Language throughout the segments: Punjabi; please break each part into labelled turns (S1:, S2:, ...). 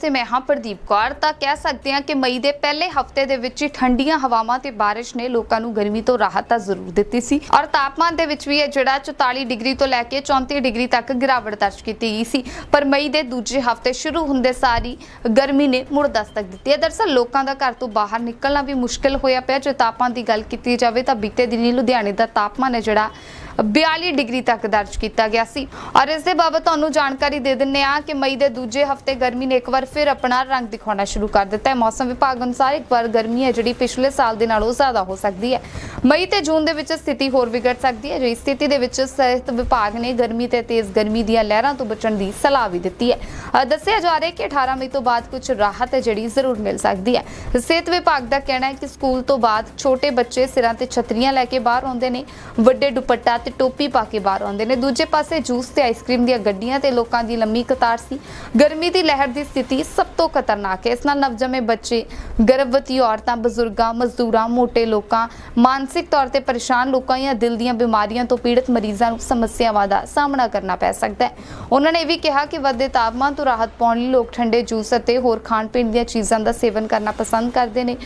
S1: ਤੇ ਮੈਂ ਹਾਂ ਪ੍ਰਦੀਪ ਕੌਰ, ਤਾਂ ਕਹਿ ਸਕਦੇ ਹਾਂ ਕਿ ਮਈ ਦੇ ਪਹਿਲੇ ਹਫ਼ਤੇ ਦੇ ਵਿੱਚ ਹੀ ਠੰਡੀਆਂ ਹਵਾਵਾਂ ਤੇ ਬਾਰਿਸ਼ ਨੇ ਲੋਕਾਂ ਨੂੰ ਗਰਮੀ ਤੋਂ ਰਾਹਤ ਤਾਂ ਜ਼ਰੂਰ ਦਿੱਤੀ ਸੀ। ਔਰ ਤਾਪਮਾਨ ਦੇ ਵਿੱਚ ਵੀ ਇਹ ਜਿਹੜਾ 44 ਡਿਗਰੀ ਤੋਂ ਲੈ ਕੇ 34 ਡਿਗਰੀ ਤੱਕ ਗਿਰਾਵਟ ਦਰਜ ਕੀਤੀ ਗਈ ਸੀ। ਪਰ ਮਈ ਦੇ ਦੂਜੇ ਹਫ਼ਤੇ ਸ਼ੁਰੂ ਹੁੰਦੇ ਸਾਰੀ ਗਰਮੀ ਨੇ ਮੁੜ ਦਸਤਕ ਦਿੱਤੀ ਹੈ। ਦਰਸਲ ਲੋਕਾਂ ਦਾ ਘਰ ਤੋਂ ਬਾਹਰ ਨਿਕਲਣਾ ਵੀ ਮੁਸ਼ਕਲ ਹੋਇਆ ਪਿਆ। ਜੇ ਤਾਪਮਾਨ ਦੀ ਗੱਲ ਕੀਤੀ ਜਾਵੇ ਤਾਂ ਬੀਤੇ ਦਿਨੀ ਲੁਧਿਆਣੇ ਦਾ ਤਾਪਮਾਨ ਹੈ ਜਿਹੜਾ 42 ਡਿਗਰੀ ਤੱਕ ਦਰਜ ਕੀਤਾ ਗਿਆ ਸੀ। ਔਰ ਇਸ ਦੇ ਬਾਬਤ ਤੁਹਾਨੂੰ ਜਾਣਕਾਰੀ ਦੇ ਦਿੰਨੇ ਆ ਕਿ ਮਈ ਦੇ ਦੂਜੇ ਹਫ਼ਤੇ ਗਰਮੀ ਨੇ ਇੱਕ ਵਾਰ ਫਿਰ ਆਪਣਾ ਰੰਗ ਦਿਖਾਉਣਾ ਸ਼ੁਰੂ ਕਰ ਦਿੱਤਾ ਹੈ। ਮੌਸਮ ਵਿਭਾਗ ਅਨੁਸਾਰ ਇੱਕ ਵਾਰ ਗਰਮੀ ਹੈ, ਜਿਹੜੀ ਪਿਛਲੇ ਸਾਲ ਦੇ ਨਾਲੋਂ ਜ਼ਿਆਦਾ ਹੋ ਸਕਦੀ ਹੈ। ਮਈ ਤੇ ਜੂਨ ਦੇ ਵਿੱਚ ਸਥਿਤੀ ਹੋਰ ਵਿਗੜ ਸਕਦੀ ਹੈ। ਜਿਸ ਸਥਿਤੀ ਦੇ ਵਿੱਚ ਸਿਹਤ ਵਿਭਾਗ ਨੇ ਗਰਮੀ ਤੇ ਤੇਜ਼ ਗਰਮੀ ਦੀਆਂ ਲਹਿਰਾਂ ਤੋਂ ਬਚਣ ਦੀ ਸਲਾਹ ਵੀ ਦਿੱਤੀ ਹੈ। ਦੱਸਿਆ ਜਾ ਰਿਹਾ ਹੈ ਕਿ 18 ਮਈ ਤੋਂ ਬਾਅਦ ਕੁਝ ਰਾਹਤ ਹੈ, ਜਿਹੜੀ ਜ਼ਰੂਰ ਮਿਲ ਸਕਦੀ ਹੈ। ਸਿਹਤ ਵਿਭਾਗ ਦਾ ਕਹਿਣਾ ਹੈ ਕਿ ਸਕੂਲ ਤੋਂ ਬਾਅਦ ਛੋਟੇ ਬੱਚੇ ਸਿਰਾਂ ਤੇ ਛਤਰੀਆਂ ਲੈ ਕੇ ਬਾਹਰ ਆਉਂਦੇ ਨੇ, ਵੱਡੇ ਦੁਪੱਟਾ ਤੇ ਟੋਪੀ ਪਾ ਕੇ ਬਾਹਰ ਆਉਂਦੇ ਨੇ। ਦੂਜੇ ਪਾਸੇ ਜੂਸ ਤੇ ਆਈਸਕ੍ਰੀਮ ਦੀਆਂ ਗੱਡੀਆਂ ਤੇ ਲੋਕਾਂ ਦੀ ਲੰਮੀ ਕਤਾਰ ਸੀ। ਗਰਮੀ ਦੀ ਲਹਿਰ ਦੀ ਸਥਿਤੀ ਸਭ ਤੋਂ ਖਤਰਨਾਕ ਹੈ। ਇਸ ਨਾਲ ਨਵਜੰਮੇ ਬੱਚੇ, ਗਰਭਵਤੀ ਔਰਤਾਂ, ਬਜ਼ੁਰਗਾਂ, ਮਜ਼ਦੂਰਾਂ ਮੋਟੇ ਲੋਕਾਂ, ਮਾਨਸਿਕ ਤੌਰ ਤੇ ਪਰੇਸ਼ਾਨ ਲੋਕਾਂ ਜਾਂ ਦਿਲ ਦੀਆਂ ਬਿਮਾਰੀਆਂ ਤੋਂ ਪੀੜਤ ਮਰੀਜ਼ਾਂ ਨੂੰ ਸਮੱਸਿਆਵਾਂ ਦਾ ਸਾਹਮਣਾ ਕਰਨਾ ਪੈ ਸਕਦਾ ਹੈ। ਉਹਨਾਂ ਨੇ ਇਹ ਵੀ ਕਿਹਾ ਕਿ ਵੱਧਦੇ ਤਾਪਮਾਨ ਤੋਂ ਰਾਹਤ ਪਾਉਣ ਲਈ ਲੋਕ ਠੰਡੇ ਜੂਸ ਅਤੇ ਹੋਰ ਖਾਣ ਪੀਣ ਦੀਆਂ ਚੀਜ਼ਾਂ ਦਾ ਸੇਵਨ ਕਰਨਾ ਪਸੰਦ ਕਰਦੇ ਨੇ।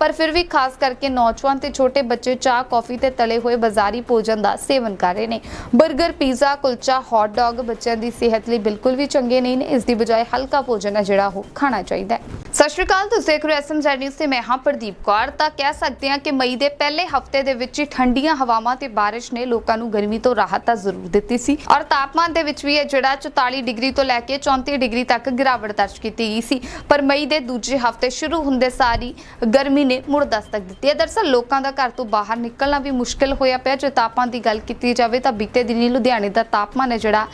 S1: ਪਰ ਫਿਰ ਵੀ ਖਾਸ ਕਰਕੇ ਨੌਜਵਾਨ ਤੇ ਛੋਟੇ ਬੱਚੇ ਚਾਹ, ਕੌਫੀ ਤੇ ਤਲੇ ਹੋਏ ਬਾਜ਼ਾਰੀ ਭੋਜਨ ਦਾ ਸੇਵਨ ਕਰ ਰਹੇ ਨੇ। 버ਗਰ ਪੀਜ਼ਾ, ਕੁਲਚਾ ਹੌਟ ਡੌਗ ਬੱਚਿਆਂ ਦੀ ਸਿਹਤ ਲਈ ਬਿਲਕੁਲ ਵੀ ਚੰਗੇ ਨਹੀਂ ਨੇ। ਇਸ ਦੀ ਬਜਾਏ ਹਲਕਾ ਭੋਜਨ ਹੈ ਜਿਹੜਾ ਉਹ ਖਾਣਾ ਚਾਹੀਦਾ ਹੈ। ਸਤਿ ਸ਼੍ਰੀ ਅਕਾਲ, ਤੁਸੀਂ ਦੇਖ ਰਹੇ ਹੋ ਐਸਐਮਜ਼ੈਡ ਨਿਊਜ਼ ਤੇ ਮੈਂ ਹਾਂ ਪ੍ਰਦੀਪ ਕੌਰ। ਤਾਂ ਕਹਿ ਸਕਦੇ ਹਾਂ ਕਿ ਮਈ ਦੇ ਪਹਿਲੇ ਹਫ਼ਤੇ ਦੇ ਵਿੱਚ ਹੀ ਠੰਡੀਆਂ ਹਵਾਵਾਂ ਤੇ ਬਾਰਿਸ਼ ਨੇ ਲੋਕਾਂ ਨੂੰ ਗਰਮੀ ਤੋਂ ਰਾਹਤ ਤਾਂ ਜ਼ਰੂਰ ਦਿੱਤੀ ਸੀ। ਔਰ ਤਾਪਮਾਨ ਦੇ ਵਿੱਚ ਵੀ ਇਹ ਜਿਹੜਾ 44 ਡਿਗਰੀ ਤੋਂ ਲੈ ਕੇ 34 ਡਿਗਰੀ ਤੱਕ ਗਿਰਾਵਟ ਦਰਜ ਕੀਤੀ ਗਈ ਸੀ। ਪਰ ਮਈ ਦੇ ਦੂਜੇ ਹਫ਼ਤੇ ਸ਼ੁਰੂ ਹੁੰਦੇ ਸਾਰੀ ਗਰਮੀ ਨੇ ਮੁੜ ਦਸਤਕ ਦਿੱਤੀ ਹੈ। ਦਰਸਲ ਲੋਕਾਂ ਦਾ ਘਰ ਤੋਂ ਬਾਹਰ ਨਿਕਲਣਾ ਵੀ ਮੁਸ਼ਕਲ ਹੋਇਆ ਪਿਆ। ਜੇ ਤਾਪਮਾਨ ਦੀ ਗੱਲ ਕੀਤੀ ਜਾਵੇ ਤਾਂ ਬੀਤੇ ਦਿਨੀ ਲੁਧਿਆਣੇ ਦਾ ਤਾਪਮਾਨ ਹੈ ਜਿਹੜਾ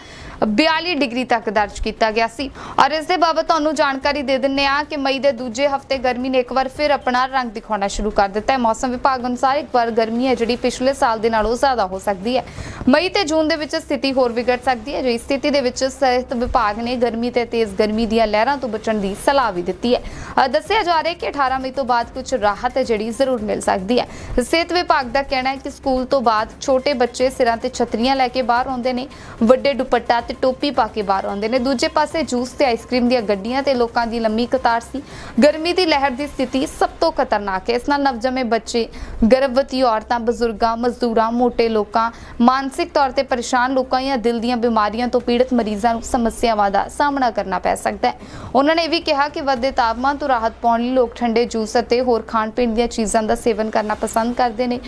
S1: 42 ਡਿਗਰੀ ਤੱਕ ਦਰਜ ਕੀਤਾ ਗਿਆ ਸੀ। ਔਰ ਇਸ ਦੇ ਬਾਬਤ ਤੁਹਾਨੂੰ ਜਾਣਕਾਰੀ ਦੇ ਦਿੰਨੇ ਆ ਕਿ ਮਈ ਦੇ ਦੂਜੇ ਹਫ਼ਤੇ ਗਰਮੀ ਨੇ ਇੱਕ ਵਾਰ ਫਿਰ ਆਪਣਾ ਰੰਗ ਦਿਖਾਉਣਾ ਸ਼ੁਰੂ ਕਰ ਦਿੱਤਾ ਹੈ। ਮੌਸਮ ਵਿਭਾਗ ਅਨੁਸਾਰ ਇੱਕ ਵਾਰ ਗਰਮੀ ਹੈ ਜਿਹੜੀ ਪਿਛਲੇ ਸਾਲ ਦੇ ਨਾਲੋਂ ਜ਼ਿਆਦਾ ਹੋ ਸਕਦੀ ਹੈ। ਮਈ ਤੇ ਜੂਨ ਦੇ ਵਿੱਚ ਸਥਿਤੀ ਹੋਰ ਵਿਗੜ ਸਕਦੀ ਹੈ। ਜਿਸ ਸਥਿਤੀ ਦੇ ਵਿੱਚ ਸਿਹਤ ਵਿਭਾਗ ਨੇ ਗਰਮੀ ਤੇ ਤੇਜ਼ ਗਰਮੀ ਦੀਆਂ ਲਹਿਰਾਂ ਤੋਂ ਬਚਣ ਦੀ ਸਲਾਹ ਵੀ ਦਿੱਤੀ ਹੈ। ਦੱਸਿਆ ਜਾ ਰਿਹਾ ਹੈ ਕਿ 18 ਮਈ ਤੋਂ ਬਾਅਦ ਕੁਝ ਰਾਹਤ ਹੈ ਜਿਹੜੀ ਜ਼ਰੂਰ ਮਿਲ ਸਕਦੀ ਹੈ। ਸਿਹਤ ਵਿਭਾਗ ਦਾ ਕਹਿਣਾ ਹੈ ਕਿ ਸਕੂਲ ਤੋਂ ਬਾਅਦ ਛੋਟੇ ਬੱਚੇ ਸਿਰਾਂ ਤੇ ਛਤਰੀਆਂ ਲੈ ਕੇ ਬਾਹਰ ਆਉਂਦੇ ਨੇ। ਵੱਡੇ ਦੁਪੱਟਾ ਤੇ ਟੋਪੀ ਪਾ ਕੇ ਬਾਹਰ ਆਉਂਦੇ ਨੇ। ਦੂਜੇ ਪਾਸੇ ਜੂਸ ਤੇ ਆਈਸਕ੍ਰੀਮ ਦੀਆਂ ਗੱਡੀਆਂ ਤੇ ਲੋਕਾਂ ਦੀ ਲੰਮੀ ਕਤਾਰ ਸੀ। ਗਰਮੀ ਦੀ ਲਹਿਰ ਦੀ ਸਥਿਤੀ ਸਭ ਤੋਂ ਖਤਰਨਾਕ ਹੈ। ਇਸ ਨਾਲ ਨਵਜੰਮੇ ਬੱਚੇ, ਗਰਭਵਤੀ ਔਰਤਾਂ, ਬਜ਼ੁਰਗਾਂ, ਮਜ਼ਦੂਰਾਂ, ਮੋਟੇ ਲੋਕਾਂ, ਮਾਨਸਿਕ ਤੌਰ ਤੇ ਪਰੇਸ਼ਾਨ ਲੋਕਾਂ ਜਾਂ ਦਿਲ ਦੀਆਂ ਬਿਮਾਰੀਆਂ ਤੋਂ ਪੀੜਤ ਮਰੀਜ਼ਾਂ ਨੂੰ ਸਮੱਸਿਆਵਾਂ ਦਾ ਸਾਹਮਣਾ ਕਰਨਾ ਪੈ ਸਕਦਾ ਹੈ। ਉਹਨਾਂ ਨੇ ਇਹ ਵੀ ਕਿਹਾ ਕਿ ਵੱਧਦੇ ਤਾਪਮਾਨ ਤੋਂ ਰਾਹਤ ਪਾਉਣ ਲਈ ਲੋਕ ਠੰਡੇ ਜੂਸ ਅਤੇ ਹੋਰ ਖਾਣ ਪੀਣ ਦੀਆਂ ਚੀਜ਼ਾਂ ਦਾ ਸੇਵਨ ਕਰਨਾ ਪਸੰਦ ਕਰਦੇ ਨੇ।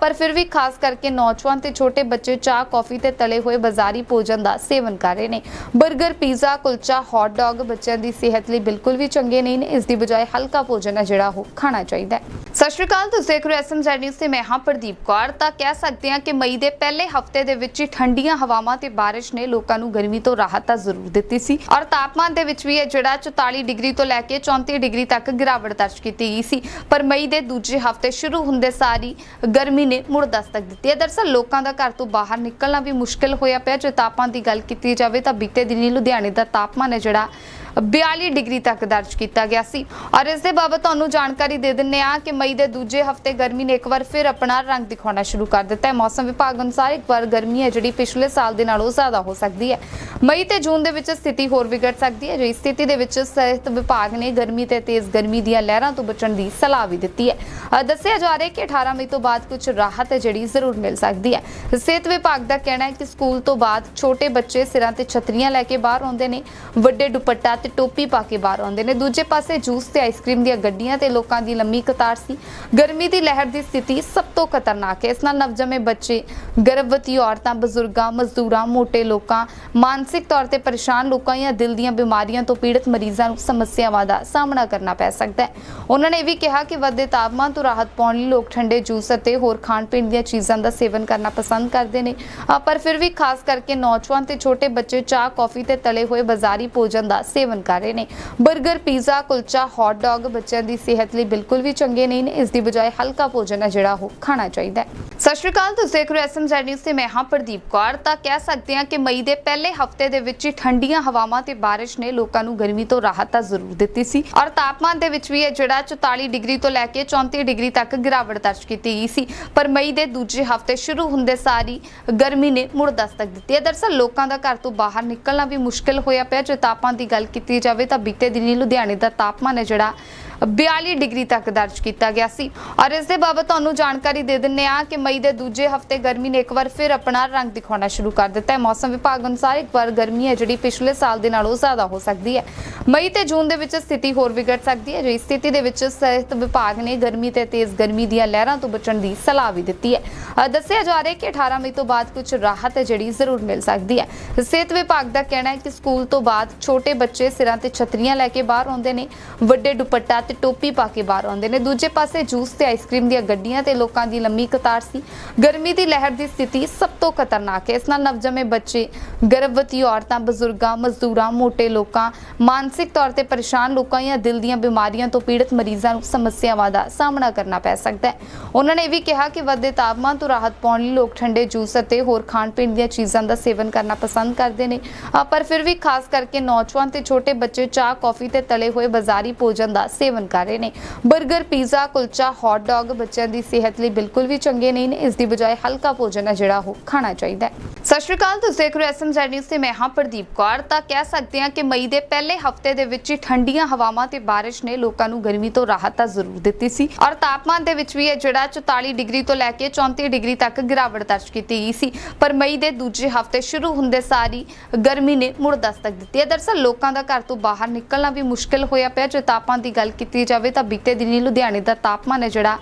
S1: ਪਰ ਫਿਰ ਵੀ ਖਾਸ ਕਰਕੇ ਨੌਜਵਾਨ ਤੇ ਛੋਟੇ ਬੱਚੇ ਚਾਹ, ਕੌਫੀ ਤੇ ਤਲੇ ਹੋਏ ਬਾਜ਼ਾਰੀ ਭੋਜਨ ਦਾ ਸੇਵਨ ਕਰ ਰਹੇ ਨੇ। 버ਗਰ ਪੀਜ਼ਾ, ਕੁਲਚਾ ਹੌਟ ਡੌਗ ਬੱਚਿਆਂ ਦੀ ਸਿਹਤ ਲਈ ਬਿਲਕੁਲ ਵੀ ਚੰਗੇ ਨਹੀਂ ਨੇ। ਇਸ ਦੀ ਬਜਾਏ ਹਲਕਾ ਭੋਜਨ ਹੈ ਜਿਹੜਾ ਉਹ ਖਾਣਾ ਚਾਹੀਦਾ ਹੈ। ਸਤਿ ਸ਼੍ਰੀ ਅਕਾਲ, ਤੁਸੀਂ ਦੇਖ ਰਹੇ ਹੋ ਐਸਐਮਜ਼ੈਡ ਨਿਊਜ਼ ਤੇ ਮੈਂ ਹਾਂ ਪ੍ਰਦੀਪ ਕੌਰ। ਤਾਂ ਕਹਿ ਸਕਦੇ ਹਾਂ ਕਿ ਮਈ ਦੇ ਪਹਿਲੇ ਹਫ਼ਤੇ ਦੇ ਵਿੱਚ ਹੀ ਠੰਡੀਆਂ ਹਵਾਵਾਂ ਤੇ ਬਾਰਿਸ਼ ਨੇ ਲੋਕਾਂ ਨੂੰ ਗਰਮੀ ਤੋਂ ਰਾਹਤ ਤਾਂ ਜ਼ਰੂਰ ਦਿੱਤੀ ਸੀ। ਔਰ ਤਾਪਮਾਨ ਦੇ ਵਿੱਚ ਵੀ ਇਹ ਜਿਹੜਾ 44 ਡਿਗਰੀ ਤੋਂ ਲੈ ਕੇ 34 ਡਿਗਰੀ ਤੱਕ ਗਿਰਾਵਟ ਦਰਜ ਕੀਤੀ ਗਈ ਸੀ। ਪਰ ਮਈ ਦੇ ਦੂਜੇ ਹਫ਼ਤੇ ਸ਼ੁਰੂ ਹੁੰਦੇ ਸਾਰੀ ਗਰਮੀ ਨੇ ਮੁੜ ਦਸਤਕ ਦਿੱਤੀ ਹੈ। ਦਰਸਲ ਲੋਕਾਂ ਦਾ ਘਰ ਤੋਂ ਬਾਹਰ ਨਿਕਲਣਾ ਵੀ ਮੁਸ਼ਕਲ ਹੋਇਆ ਪਿਆ। ਜੇ ਤਾਪਮਾਨ ਦੀ ਗੱਲ ਕੀਤੀ ਜਾਵੇ ਤਾਂ ਬੀਤੇ ਦਿਨੀ ਲੁਧਿਆਣੇ ਦਾ ਤਾਪਮਾਨ ਹੈ ਜਿਹੜਾ 42 ਡਿਗਰੀ ਤੱਕ ਦਰਜ ਕੀਤਾ ਗਿਆ ਸੀ। ਔਰ ਇਸ ਦੇ ਬਾਬਤ ਤੁਹਾਨੂੰ ਜਾਣਕਾਰੀ ਦੇ ਦਿੰਨੇ ਆ ਕਿ ਮਈ ਦੇ ਦੂਜੇ ਹਫ਼ਤੇ ਗਰਮੀ ਨੇ ਇੱਕ ਵਾਰ ਫਿਰ ਆਪਣਾ ਰੰਗ ਦਿਖਾਉਣਾ ਸ਼ੁਰੂ ਕਰ ਦਿੱਤਾ ਹੈ। ਮੌਸਮ ਵਿਭਾਗ ਅਨੁਸਾਰ ਇੱਕ ਵਾਰ ਗਰਮੀ ਹੈ ਜਿਹੜੀ ਪਿਛਲੇ ਸਾਲ ਦੇ ਨਾਲੋਂ ਜ਼ਿਆਦਾ ਹੋ ਸਕਦੀ ਹੈ। ਮਈ ਤੇ ਜੂਨ ਦੇ ਵਿੱਚ ਸਥਿਤੀ ਹੋਰ ਵਿਗੜ ਸਕਦੀ ਹੈ। ਜਿਸ ਸਥਿਤੀ ਦੇ ਵਿੱਚ ਸਿਹਤ ਵਿਭਾਗ ਨੇ ਗਰਮੀ ਤੇ ਤੇਜ਼ ਗਰਮੀ ਦੀਆਂ ਲਹਿਰਾਂ ਤੋਂ ਬਚਣ ਦੀ ਸਲਾਹ ਵੀ ਦਿੱਤੀ ਹੈ। ਦੱਸਿਆ ਜਾ ਰਿਹਾ ਹੈ ਕਿ 18 ਮਈ ਤੋਂ ਬਾਅਦ ਕੁਝ ਰਾਹਤ ਹੈ ਜਿਹੜੀ ਜ਼ਰੂਰ ਮਿਲ ਸਕਦੀ ਹੈ। ਸਿਹਤ ਵਿਭਾਗ ਦਾ ਕਹਿਣਾ ਹੈ ਕਿ ਸਕੂਲ ਤੋਂ ਬਾਅਦ ਛੋਟੇ ਬੱਚੇ ਸਿਰਾਂ ਤੇ ਛਤਰੀਆਂ ਲੈ ਕੇ ਬਾਹਰ ਆਉਂਦੇ ਨੇ। ਵੱਡੇ ਦੁਪੱਟਾ ਤੇ ਟੋਪੀ ਪਾ ਕੇ ਬਾਹਰ ਆਉਂਦੇ ਨੇ। ਦੂਜੇ ਪਾਸੇ ਜੂਸ ਤੇ ਆਈਸਕ੍ਰੀਮ ਦੀਆਂ ਗੱਡੀਆਂ ਤੇ ਲੋਕਾਂ ਦੀ ਲੰਮੀ ਕਤਾਰ ਸੀ। ਗਰਮੀ ਦੀ ਲਹਿਰ ਦੀ ਸਥਿਤੀ ਸਭ ਤੋਂ ਖਤਰਨਾਕ ਹੈ। ਇਸ ਨਾਲ ਨਵਜੰਮੇ ਬੱਚੇ, ਗਰਭਵਤੀ ਔਰਤਾਂ, ਬਜ਼ੁਰਗਾਂ, ਮਜ਼ਦੂਰਾਂ ਮੋਟੇ ਲੋਕਾਂ, ਮਾਨਸਿਕ ਤੌਰ ਤੇ ਪਰੇਸ਼ਾਨ ਲੋਕਾਂ ਜਾਂ ਦਿਲ ਦੀਆਂ ਬਿਮਾਰੀਆਂ ਤੋਂ ਪੀੜਤ ਮਰੀਜ਼ਾਂ ਨੂੰ ਸਮੱਸਿਆਵਾਂ ਦਾ ਸਾਹਮਣਾ ਕਰਨਾ ਪੈ ਸਕਦਾ ਹੈ। ਉਹਨਾਂ ਨੇ ਇਹ ਵੀ ਕਿਹਾ ਕਿ ਵੱਧਦੇ ਤਾਪਮਾਨ ਤੋਂ ਰਾਹਤ ਪਾਉਣ ਲਈ ਲੋਕ ਠੰਡੇ ਜੂਸ ਅਤੇ ਹੋਰ ਖਾਣ ਪੀਣ ਦੀਆਂ ਚੀਜ਼ਾਂ ਦਾ ਸੇਵਨ ਕਰਨਾ ਪਸੰਦ ਕਰਦੇ ਨੇ। ਪਰ ਫਿਰ ਵੀ ਖਾਸ ਕਰਕੇ ਨੌਜਵਾਨ ਤੇ ਛੋਟੇ ਬੱਚੇ ਚਾਹ, ਕੌਫੀ ਤੇ ਤਲੇ ਹੋਏ ਬਾਜ਼ਾਰੀ ਭੋਜਨ ਦਾ ਸੇਵਨ ਕਰ ਰਹੇ ਨੇ। 버ਗਰ ਪੀਜ਼ਾ, ਕੁਲਚਾ ਹੌਟ ਡੌਗ ਬੱਚਿਆਂ ਦੀ ਸਿਹਤ ਲਈ ਬਿਲਕੁਲ ਵੀ ਚੰਗੇ ਨਹੀਂ ਨੇ। ਇਸ ਦੀ ਬਜਾਏ ਹਲਕਾ ਭੋਜਨ ਹੈ ਜਿਹੜਾ ਉਹ ਖਾਣਾ ਚਾਹੀਦਾ ਹੈ। ਸਤਿ ਸ਼੍ਰੀ ਅਕਾਲ, ਤੁਸੀਂ ਦੇਖ ਰਹੇ ਹੋ ਐਸਐਮਜ਼ੈਡ ਨਿਊਜ਼ ਤੇ ਮੈਂ ਹਾਂ ਪ੍ਰਦੀਪ ਕੌਰ। ਤਾਂ ਕਹਿ ਸਕਦੇ ਹਾਂ ਕਿ ਮਈ ਦੇ ਪਹਿਲੇ ਹਫ਼ਤੇ ਦੇ ਵਿੱਚ ਹੀ ਠੰਡੀਆਂ ਹਵਾਵਾਂ ਤੇ ਬਾਰਿਸ਼ ਨੇ ਲੋਕਾਂ ਨੂੰ ਗਰਮੀ ਤੋਂ ਰਾਹਤ ਤਾਂ ਜ਼ਰੂਰ ਦਿੱਤੀ ਸੀ। ਔਰ ਤਾਪਮਾਨ ਦੇ ਵਿੱਚ ਵੀ ਇਹ ਜਿਹੜਾ 44 ਡਿਗਰੀ ਤੋਂ ਲੈ ਕੇ 34 ਡਿਗਰੀ ਤੱਕ ਗਿਰਾਵਟ ਦਰਜ ਕੀਤੀ ਗਈ ਸੀ। ਪਰ ਮਈ ਦੇ ਦੂਜੇ ਹਫ਼ਤੇ ਸ਼ੁਰੂ ਹੁੰਦੇ ਸਾਰੀ ਗਰਮੀ ਨੇ ਮੁੜ ਦਸਤਕ ਦਿੱਤੀ ਹੈ। ਦਰਸਲ ਲੋਕਾਂ ਦਾ ਘਰ ਤੋਂ ਬਾਹਰ ਨਿਕਲਣਾ ਵੀ ਮੁਸ਼ਕਲ ਹੋਇਆ ਪਿਆ। ਜੇ ਤਾਪਮਾਨ ਦੀ ਗੱਲ ਕੀਤੀ ਜਾਵੇ ਤਾਂ ਬੀਤੇ ਦਿਨੀ ਲੁਧਿਆਣੇ ਦਾ ਤਾਪਮਾਨ ਹੈ ਜਿਹੜਾ 42 ਡਿਗਰੀ ਤੱਕ ਦਰਜ ਕੀਤਾ ਗਿਆ ਸੀ। ਔਰ ਇਸ ਦੇ ਬਾਬਤ ਤੁਹਾਨੂੰ ਜਾਣਕਾਰੀ ਦੇ ਦਿੰਨੇ ਆ ਕਿ ਮਈ ਦੇ ਦੂਜੇ ਹਫ਼ਤੇ ਗਰਮੀ ਨੇ ਇੱਕ ਵਾਰ ਫਿਰ ਆਪਣਾ ਰੰਗ ਦਿਖਾਉਣਾ ਸ਼ੁਰੂ ਕਰ ਦਿੱਤਾ ਹੈ। ਮੌਸਮ ਵਿਭਾਗ ਅਨੁਸਾਰ ਇੱਕ ਵਾਰ ਗਰਮੀ ਹੈ ਜਿਹੜੀ ਪਿਛਲੇ ਸਾਲ ਦੇ ਨਾਲੋਂ ਜ਼ਿਆਦਾ ਹੋ ਸਕਦੀ ਹੈ। ਮਈ ਤੇ ਜੂਨ ਦੇ ਵਿੱਚ ਸਥਿਤੀ ਹੋਰ ਵਿਗੜ ਸਕਦੀ ਹੈ। ਜਿਸ ਸਥਿਤੀ ਦੇ ਵਿੱਚ ਸਿਹਤ ਵਿਭਾਗ ਨੇ ਗਰਮੀ ਤੇ ਤੇਜ਼ ਗਰਮੀ ਦੀਆਂ ਲਹਿਰਾਂ ਤੋਂ ਬਚਣ ਦੀ ਸਲਾਹ ਵੀ ਦਿੱਤੀ ਹੈ। ਦੱਸਿਆ ਜਾ ਰਿਹਾ ਹੈ ਕਿ 18 ਮਈ ਤੋਂ ਬਾਅਦ ਕੁਝ ਰਾਹਤ ਹੈ ਜਿਹੜੀ ਜ਼ਰੂਰ ਮਿਲ ਸਕਦੀ ਹੈ। ਸਿਹਤ ਵਿਭਾਗ ਦਾ ਕਹਿਣਾ ਹੈ ਕਿ ਸਕੂਲ ਤੋਂ ਬਾਅਦ ਛੋਟੇ ਬੱਚੇ ਸਿਰਾਂ ਤੇ ਛਤਰੀਆਂ ਲੈ ਕੇ ਬਾਹਰ ਆਉਂਦੇ ਨੇ। ਵੱਡੇ ਦੁਪੱਟਾ ਤੇ ਟੋਪੀ ਪਾ ਕੇ ਬਾਹਰ ਆਉਂਦੇ ਨੇ। ਦੂਜੇ ਪਾਸੇ ਜੂਸ ਤੇ ਆਈਸਕ੍ਰੀਮ ਦੀਆਂ ਗੱਡੀਆਂ ਤੇ ਲੋਕਾਂ ਦੀ ਲੰਮੀ ਕਤਾਰ ਸੀ। ਗਰਮੀ ਦੀ ਲਹਿਰ ਦੀ ਸਥਿਤੀ ਸਭ ਤੋਂ ਖਤਰਨਾਕ ਹੈ। ਇਸ ਨਾਲ ਨਵਜੰਮੇ ਬੱਚੇ, ਗਰਭਵਤੀ ਔਰਤਾਂ, ਬਜ਼ੁਰਗਾਂ, ਮਜ਼ਦੂਰਾਂ, ਮੋਟੇ ਲੋਕਾਂ, ਮਾਨਸਿਕ ਤੌਰ ਤੇ ਪਰੇਸ਼ਾਨ ਲੋਕਾਂ ਜਾਂ ਦਿਲ ਦੀਆਂ ਬਿਮਾਰੀਆਂ ਤੋਂ ਪੀੜਤ ਮਰੀਜ਼ਾਂ ਨੂੰ ਸਮੱਸਿਆਵਾਂ ਦਾ ਸਾਹਮਣਾ ਕਰਨਾ ਪੈ ਸਕਦਾ ਹੈ। ਉਹਨਾਂ ਨੇ ਇਹ ਵੀ ਕਿਹਾ ਕਿ ਵੱਧਦੇ ਤਾਪਮਾਨ ਤੋਂ ਰਾਹਤ ਪਾਉਣ ਲਈ ਲੋਕ ਠੰਡੇ ਜੂਸ ਅਤੇ ਹੋਰ ਖਾਣ ਪੀਣ ਦੀਆਂ ਚੀਜ਼ਾਂ ਦਾ ਸੇਵਨ ਕਰਨਾ ਪਸੰਦ ਕਰਦੇ ਨੇ। ਪਰ ਫਿਰ ਵੀ ਖਾਸ ਕਰਕੇ ਨੌਜਵਾਨ ਤੇ ਛੋਟੇ ਬੱਚੇ ਚਾਹ, ਕੌਫੀ ਤੇ ਤਲੇ ਹੋਏ ਬਾਜ਼ਾਰੀ ਭੋਜਨ ਦਾ ਸੇਵਨ ਕਰ ਰਹੇ ਨੇ। 버ਗਰ ਪੀਜ਼ਾ, ਕੁਲਚਾ ਹੌਟ ਡੌਗ ਬੱਚਿਆਂ ਦੀ ਸਿਹਤ ਲਈ ਬਿਲਕੁਲ ਵੀ ਚੰਗੇ ਨਹੀਂ ਨੇ। ਇਸ ਦੀ ਬਜਾਏ ਹਲਕਾ ਭੋਜਨ ਹੈ ਜਿਹੜਾ ਉਹ ਖਾਣਾ ਚਾਹੀਦਾ ਹੈ। ਸਤਿ ਸ਼੍ਰੀ ਅਕਾਲ, ਤੁਸੀਂ ਦੇਖ ਰਹੇ ਹੋ ਐਸਐਮ ਨਿਊਜ਼ ਤੇ ਮੈਂ ਹਾਂ ਪ੍ਰਦੀਪ ਕੌਰ। ਤਾਂ ਕਹਿ ਸਕਦੇ ਹਾਂ ਕਿ ਮਈ ਦੇ ਪਹਿਲੇ ਹਫ਼ਤੇ ਦੇ ਵਿੱਚ ਹੀ ਠੰਡੀਆਂ ਹਵਾਵਾਂ ਤੇ ਬਾਰਿਸ਼ ਨੇ ਲੋਕਾਂ ਨੂੰ ਗਰਮੀ ਤੋਂ ਰਾਹਤ ਤਾਂ ਜ਼ਰੂਰ ਦਿੱਤੀ ਸੀ। ਔਰ ਤਾਪਮਾਨ ਦੇ ਵਿੱਚ ਵੀ ਇਹ ਜਿਹੜਾ 44 ਡਿਗਰੀ ਤੋਂ ਲੈ ਕੇ 34 ਡਿਗਰੀ ਤੱਕ ਗਿਰਾਵਟ ਦਰਜ ਕੀਤੀ ਗਈ ਸੀ। ਪਰ ਮਈ ਦੇ ਦੂਜੇ ਹਫ਼ਤੇ ਸ਼ੁਰੂ ਹੁੰਦੇ ਸਾਰੀ ਗਰਮੀ ਨੇ ਮੁੜ ਦਸਤਕ ਦਿੱਤੀ ਹੈ। ਦਰਸਲ ਲੋਕਾਂ ਦਾ ਘਰ ਤੋਂ ਬਾਹਰ ਨਿਕਲਣਾ ਵੀ ਮੁਸ਼ਕਲ ਹੋਇਆ ਪਿਆ। ਜੇ ਤਾਪਮਾਨ ਦੀ ਗੱਲ ਕੀਤੀ ਜਾਵੇ ਤਾਂ ਬੀਤੇ ਦਿਨੀ ਲੁਧਿਆਣੇ ਦਾ ਤਾਪਮਾਨ ਹੈ ਜਿਹੜਾ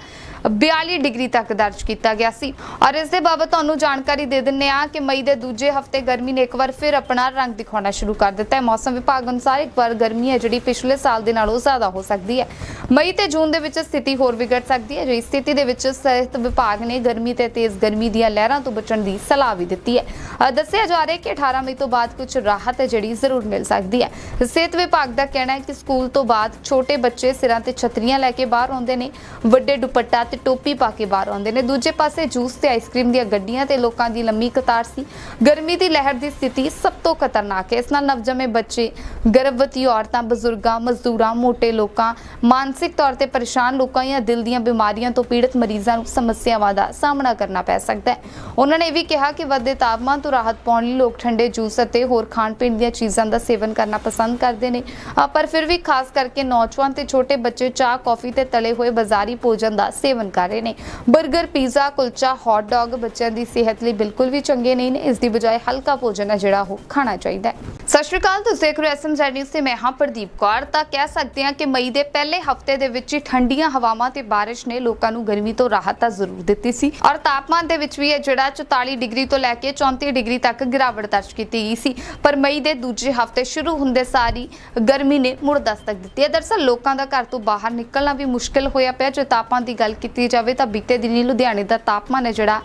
S1: 42 ਡਿਗਰੀ ਤੱਕ ਦਰਜ ਕੀਤਾ ਗਿਆ ਸੀ। ਔਰ ਇਸ ਦੇ ਬਾਬਤ ਤੁਹਾਨੂੰ ਜਾਣਕਾਰੀ ਦੇ ਦਿੰਨੇ ਆ ਕਿ ਮਈ ਦੇ ਦੂਜੇ ਹਫ਼ਤੇ ਗਰਮੀ ਨੇ ਇੱਕ ਵਾਰ ਫਿਰ ਆਪਣਾ ਰੰਗ ਦਿਖਾਉਣਾ ਸ਼ੁਰੂ ਕਰ ਦਿੱਤਾ ਹੈ। ਮੌਸਮ ਵਿਭਾਗ ਅਨੁਸਾਰ ਇੱਕ ਵਾਰ ਗਰਮੀ ਹੈ, ਜਿਹੜੀ ਪਿਛਲੇ ਸਾਲ ਦੇ ਨਾਲੋਂ ਜ਼ਿਆਦਾ ਹੋ ਸਕਦੀ ਹੈ। ਮਈ ਤੇ ਜੂਨ ਦੇ ਵਿੱਚ ਸਥਿਤੀ ਹੋਰ ਵਿਗੜ ਸਕਦੀ ਹੈ। ਜਿਸ ਸਥਿਤੀ ਦੇ ਵਿੱਚ ਸਿਹਤ ਵਿਭਾਗ ਨੇ ਗਰਮੀ ਤੇ ਤੇਜ਼ ਗਰਮੀ ਦੀਆਂ ਲਹਿਰਾਂ ਤੋਂ ਬਚਣ ਦੀ ਸਲਾਹ ਵੀ ਦਿੱਤੀ ਹੈ। ਦੱਸਿਆ ਜਾ ਰਿਹਾ ਹੈ ਕਿ 18 ਮਈ ਤੋਂ ਬਾਅਦ ਕੁਝ ਰਾਹਤ ਹੈ, ਜਿਹੜੀ ਜ਼ਰੂਰ ਮਿਲ ਸਕਦੀ ਹੈ। ਸਿਹਤ ਵਿਭਾਗ ਦਾ ਕਹਿਣਾ ਹੈ ਕਿ ਸਕੂਲ ਤੋਂ ਬਾਅਦ ਛੋਟੇ ਬੱਚੇ ਸਿਰਾਂ ਤੇ ਛਤਰੀਆਂ ਲੈ ਕੇ ਬਾਹਰ ਆਉਂਦੇ ਨੇ, ਵੱਡੇ ਦੁਪੱਟਾ ਤੇ ਟੋਪੀ ਪਾ ਕੇ ਬਾਹਰ ਆਉਂਦੇ ਨੇ। ਦੂਜੇ ਪਾਸੇ ਜੂਸ ਤੇ ਆਈਸਕ੍ਰੀਮ ਦੀਆਂ ਗੱਡੀਆਂ ਤੇ ਲੋਕਾਂ ਦੀ ਲੰਮੀ ਕਤਾਰ ਸੀ। ਗਰਮੀ ਦੀ ਲਹਿਰ ਦੀ ਸਥਿਤੀ ਸਭ ਤੋਂ ਖਤਰਨਾਕ ਹੈ। ਇਸ ਨਾਲ ਨਵਜੰਮੇ ਬੱਚੇ, ਗਰਭਵਤੀ ਔਰਤਾਂ, ਬਜ਼ੁਰਗਾਂ, ਮਜ਼ਦੂਰਾਂ ਮੋਟੇ ਲੋਕਾਂ, ਮਾਨਸਿਕ ਤੌਰ ਤੇ ਪਰੇਸ਼ਾਨ ਲੋਕਾਂ ਜਾਂ ਦਿਲ ਦੀਆਂ ਬਿਮਾਰੀਆਂ ਤੋਂ ਪੀੜਤ ਮਰੀਜ਼ਾਂ ਨੂੰ ਸਮੱਸਿਆਵਾਂ ਦਾ ਸਾਹਮਣਾ ਕਰਨਾ ਪੈ ਸਕਦਾ ਹੈ। ਉਹਨਾਂ ਨੇ ਇਹ ਵੀ ਕਿਹਾ ਕਿ ਵੱਧਦੇ ਤਾਪਮਾਨ ਤੋਂ ਰਾਹਤ ਪਾਉਣ ਲਈ ਲੋਕ ਠੰਡੇ ਜੂਸ ਅਤੇ ਹੋਰ ਖਾਣ ਪੀਣ ਦੀਆਂ ਚੀਜ਼ਾਂ ਦਾ ਸੇਵਨ ਕਰਨਾ ਪਸੰਦ ਕਰਦੇ ਨੇ। ਪਰ ਫਿਰ ਵੀ ਖਾਸ ਕਰਕੇ ਨੌਜਵਾਨ ਤੇ ਛੋਟੇ ਬੱਚੇ ਚਾਹ, ਕੌਫੀ ਤੇ ਤਲੇ ਹੋਏ ਬਾਜ਼ਾਰੀ ਭੋਜਨ ਦਾ ਸੇਵਨ ਸੇਵਨ ਕਰ ਰਹੇ ਨੇ। 버ਗਰ ਪੀਜ਼ਾ, ਕੁਲਚਾ ਹੌਟ ਡੌਗ ਬੱਚਿਆਂ ਦੀ ਸਿਹਤ ਲਈ ਬਿਲਕੁਲ ਵੀ ਚੰਗੇ ਨਹੀਂ ਨੇ। ਇਸ ਦੀ ਬਜਾਏ ਹਲਕਾ ਭੋਜਨ ਹੈ ਜਿਹੜਾ ਉਹ ਖਾਣਾ ਚਾਹੀਦਾ ਹੈ। ਸਤਿ ਸ਼੍ਰੀ ਅਕਾਲ, ਤੁਸੀਂ ਦੇਖ ਰਹੇ ਹੋ ਐਸਐਮ ਨਿਊਜ਼ ਤੇ ਮੈਂ ਹਾਂ ਪ੍ਰਦੀਪ ਕੌਰ। ਤਾਂ ਕਹਿ ਸਕਦੇ ਹਾਂ ਕਿ ਮਈ ਦੇ ਪਹਿਲੇ ਹਫ਼ਤੇ ਦੇ ਵਿੱਚ ਹੀ ਠੰਡੀਆਂ ਹਵਾਵਾਂ ਤੇ ਬਾਰਿਸ਼ ਨੇ ਲੋਕਾਂ ਨੂੰ ਗਰਮੀ ਤੋਂ ਰਾਹਤ ਤਾਂ ਜ਼ਰੂਰ ਦਿੱਤੀ ਸੀ। ਔਰ ਤਾਪਮਾਨ ਦੇ ਵਿੱਚ ਵੀ ਇਹ ਜਿਹੜਾ 44 ਡਿਗਰੀ ਤੋਂ ਲੈ ਕੇ 34 ਡਿਗਰੀ ਤੱਕ ਗਿਰਾਵਟ ਦਰਜ ਕੀਤੀ ਗਈ ਸੀ। ਪਰ ਮਈ ਦੇ ਦੂਜੇ ਹਫ਼ਤੇ ਸ਼ੁਰੂ ਹੁੰਦੇ ਸਾਰੀ ਗਰਮੀ ਨੇ ਮੁੜ ਦਸਤਕ ਦਿੱਤੀ ਹੈ। ਦਰਸਲ ਲੋਕਾਂ ਦਾ ਘਰ ਤੋਂ ਬਾਹਰ ਨਿਕਲਣਾ ਵੀ ਮੁਸ਼ਕਲ ਹੋਇਆ ਪਿਆ। ਜੇ ਤਾਪਮਾਨ ਦੀ ਗੱਲ ਕੀਤੀ ਕੀਤੀ ਜਾਵੇ ਤਾਂ ਬੀਤੇ ਦਿਨੀ ਲੁਧਿਆਣੇ ਦਾ ਤਾਪਮਾਨ ਹੈ ਜਿਹੜਾ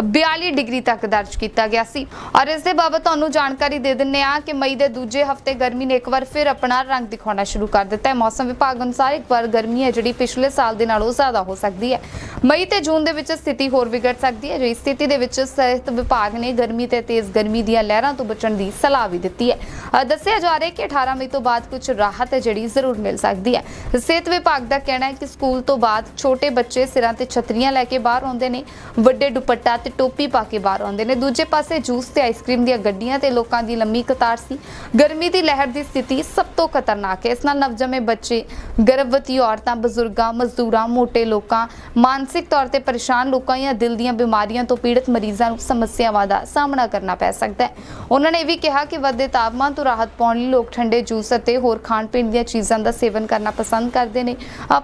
S1: 42 ਡਿਗਰੀ ਤੱਕ ਦਰਜ ਕੀਤਾ ਗਿਆ ਸੀ। ਔਰ ਇਸ ਦੇ ਬਾਬਤ ਤੁਹਾਨੂੰ ਜਾਣਕਾਰੀ ਦੇ ਦਿੰਨੇ ਆ ਕਿ ਮਈ ਦੇ ਦੂਜੇ ਹਫ਼ਤੇ ਗਰਮੀ ਨੇ ਇੱਕ ਵਾਰ ਫਿਰ ਆਪਣਾ ਰੰਗ ਦਿਖਾਉਣਾ ਸ਼ੁਰੂ ਕਰ ਦਿੱਤਾ ਹੈ। ਮੌਸਮ ਵਿਭਾਗ ਅਨੁਸਾਰ ਇੱਕ ਵਾਰ ਗਰਮੀ ਹੈ ਜਿਹੜੀ ਪਿਛਲੇ ਸਾਲ ਦੇ ਨਾਲੋਂ ਜ਼ਿਆਦਾ ਹੋ ਸਕਦੀ ਹੈ। ਮਈ ਤੇ ਜੂਨ ਦੇ ਵਿੱਚ ਸਥਿਤੀ ਹੋਰ ਵਿਗੜ ਸਕਦੀ ਹੈ। ਜਿਸ ਸਥਿਤੀ ਦੇ ਵਿੱਚ ਸਿਹਤ ਵਿਭਾਗ ਨੇ ਗਰਮੀ ਤੇ ਤੇਜ਼ ਗਰਮੀ ਦੀਆਂ ਲਹਿਰਾਂ ਤੋਂ ਬਚਣ ਦੀ ਸਲਾਹ ਵੀ ਦਿੱਤੀ ਹੈ। ਦੱਸਿਆ ਜਾ ਰਿਹਾ ਹੈ ਕਿ 18 ਮਈ ਤੋਂ ਬਾਅਦ ਕੁਝ ਰਾਹਤ ਹੈ ਜਿਹੜੀ ਜ਼ਰੂਰ ਮਿਲ ਸਕਦੀ ਹੈ। ਸਿਹਤ ਵਿਭਾਗ ਦਾ ਕਹਿਣਾ ਹੈ ਕਿ ਸਕੂਲ ਤੋਂ ਬਾਅਦ ਛੋਟੇ ਬੱਚੇ ਸਿਰਾਂ ਤੇ ਛਤਰੀਆਂ ਲੈ ਕੇ ਬਾਹਰ ਆਉਂਦੇ ਨੇ। ਵੱਡੇ ਦੁਪੱਟਾ ਤੇ ਟੋਪੀ ਪਾ ਕੇ ਬਾਹਰ ਆਉਂਦੇ ਨੇ। ਦੂਜੇ ਪਾਸੇ ਜੂਸ ਤੇ ਆਈਸਕ੍ਰੀਮ ਦੀਆਂ ਗੱਡੀਆਂ ਤੇ ਲੋਕਾਂ ਦੀ ਲੰਮੀ ਕਤਾਰ ਸੀ। ਗਰਮੀ ਦੀ ਲਹਿਰ ਦੀ ਸਥਿਤੀ ਸਭ ਤੋਂ ਖਤਰਨਾਕ ਹੈ। ਇਸ ਨਾਲ ਨਵਜੰਮੇ ਬੱਚੇ, ਗਰਭਵਤੀ ਔਰਤਾਂ, ਬਜ਼ੁਰਗਾਂ, ਮਜ਼ਦੂਰਾਂ ਮੋਟੇ ਲੋਕਾਂ, ਮਾਨਸਿਕ ਤੌਰ ਤੇ ਪਰੇਸ਼ਾਨ ਲੋਕਾਂ ਜਾਂ ਦਿਲ ਦੀਆਂ ਬਿਮਾਰੀਆਂ ਤੋਂ ਪੀੜਤ ਮਰੀਜ਼ਾਂ ਨੂੰ ਸਮੱਸਿਆਵਾਂ ਦਾ ਸਾਹਮਣਾ ਕਰਨਾ ਪੈ ਸਕਦਾ ਹੈ। ਉਹਨਾਂ ਨੇ ਇਹ ਵੀ ਕਿਹਾ ਕਿ ਵੱਧਦੇ ਤਾਪਮਾਨ ਤੋਂ ਰਾਹਤ ਪਾਉਣ ਲਈ ਲੋਕ ਠੰਡੇ ਜੂਸ ਅਤੇ ਹੋਰ ਖਾਣ ਪੀਣ ਦੀਆਂ ਚੀਜ਼ਾਂ ਦਾ ਸੇਵਨ ਕਰਨਾ ਪਸੰਦ ਕਰਦੇ ਨੇ।